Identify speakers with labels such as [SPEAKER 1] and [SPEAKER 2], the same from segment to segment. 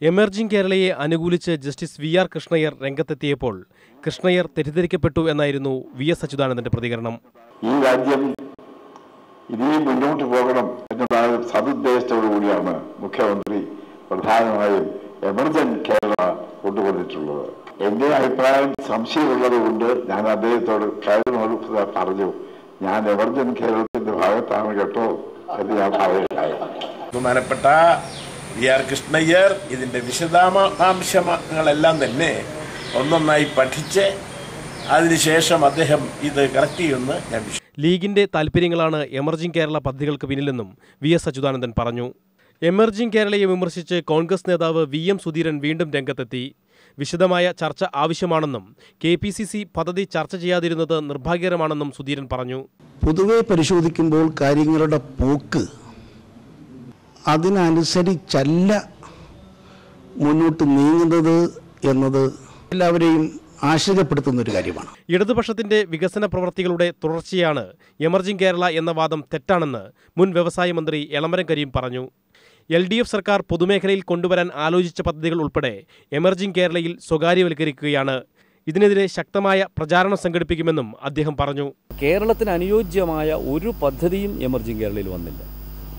[SPEAKER 1] Emerging കേരളയെ അനുകൂലിച്ച് justice V R Krishna Iyer രംഗത്തെത്തിയപ്പോൾ കൃഷ്ണയ്യർ തെറ്റിദ്ധരിക്കപ്പെട്ടു എന്നായിരുന്നു വി എസ് അച്യുതാനന്ദന്റെ പ്രതികരണം.
[SPEAKER 2] ഈ രാജ്യം ഇനിയും മുന്നോട്ട് പോകണം എന്നുള്ള സതുദ്ദേശത്തോടു കൂടിയാണ് മുഖ്യമന്ത്രി പ്രധാനമായും എമർജന്റ് കേരള കൊണ്ടുവന്നിട്ടുള്ളത്. എന്റെ അഭിപ്രായം സംശയമുള്ളത് കൊണ്ട് ഞാൻ അദ്ദേഹത്തോട് കാര്യങ്ങളോട് പറഞ്ഞു ഞാൻ എമർജൻ കേരളത്തിന്റെ ഭാഗത്താണ് കേട്ടോ എന്ന് ഞാൻ പറയുകയുണ്ടായി
[SPEAKER 3] ബഹുമാനപ്പെട്ട വി ആർ കൃഷ്ണയ്യർ ഇതിന്റെ വിശദാംശങ്ങളെല്ലാം തന്നെ ഒന്നൊന്നായി പഠിച്ച് അതിനുശേഷം അദ്ദേഹം ഇത് കറക്റ്റ് ചെയ്യുമെന്ന് ഞാൻ വിശ്വസിക്കുന്നു
[SPEAKER 1] ലീഗിന്റെ താൽപര്യങ്ങളാണ് എമർജിംഗ് കേരള പദ്ധതികൾക്ക് പിന്നിലെന്നും വി എസ് അച്യുതാനന്ദൻ പറഞ്ഞു. എമർജിംഗ് കേരളയെ വിമർശിച്ച് കോൺഗ്രസ് നേതാവ് വി എം സുധീരൻ വീണ്ടും രംഗത്തെത്തി. വിശദമായ ചർച്ച ആവശ്യമാണെന്നും കെ പി സി സി പദ്ധതി ചർച്ച ചെയ്യാതിരുന്നത് നിർഭാഗ്യകരമാണെന്നും സുധീരൻ പറഞ്ഞു.
[SPEAKER 4] പൊതുവെ പരിശോധിക്കുമ്പോൾ കാര്യങ്ങളുടെ പോക്ക് അതിനനുസരിച്ചല്ല മുന്നോട്ട് നീങ്ങുന്നത് എന്നത് എല്ലാവരെയും ആശ്ചര്യപ്പെടുത്തുന്ന ഒരു കാര്യമാണ്.
[SPEAKER 1] ഇടതുപക്ഷത്തിന്റെ വികസന പ്രവൃത്തികളുടെ തുടർച്ചയാണ് എമർജിംഗ് കേരള എന്ന വാദം തെറ്റാണെന്ന് മുൻ വ്യവസായ മന്ത്രി എളമരം കരീം പറഞ്ഞു. എൽ ഡി എഫ് സർക്കാർ പൊതുമേഖലയിൽ കൊണ്ടുവരാൻ ആലോചിച്ച പദ്ധതികൾ ഉൾപ്പെടെ എമർജിംഗ് കേരളയിൽ സ്വകാര്യവൽക്കരിക്കുകയാണ്. ഇതിനെതിരെ ശക്തമായ പ്രചാരണം സംഘടിപ്പിക്കുമെന്നും അദ്ദേഹം പറഞ്ഞു.
[SPEAKER 5] കേരളത്തിന് അനുയോജ്യമായ ഒരു പദ്ധതിയും എമർജിംഗ് കേരളയിൽ വന്നില്ല.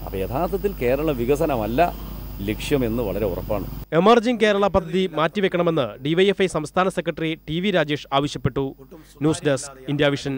[SPEAKER 5] അപ്പോൾ യഥാർത്ഥത്തിൽ കേരള വികസനമല്ല ലക്ഷ്യമെന്ന് വളരെ ഉറപ്പാണ്.
[SPEAKER 1] എമർജിംഗ് കേരള പദ്ധതി മാറ്റിവെക്കണമെന്ന് ഡിവൈഎഫ്ഐ സംസ്ഥാന സെക്രട്ടറി ടി രാജേഷ് ആവശ്യപ്പെട്ടു. News desk India vision.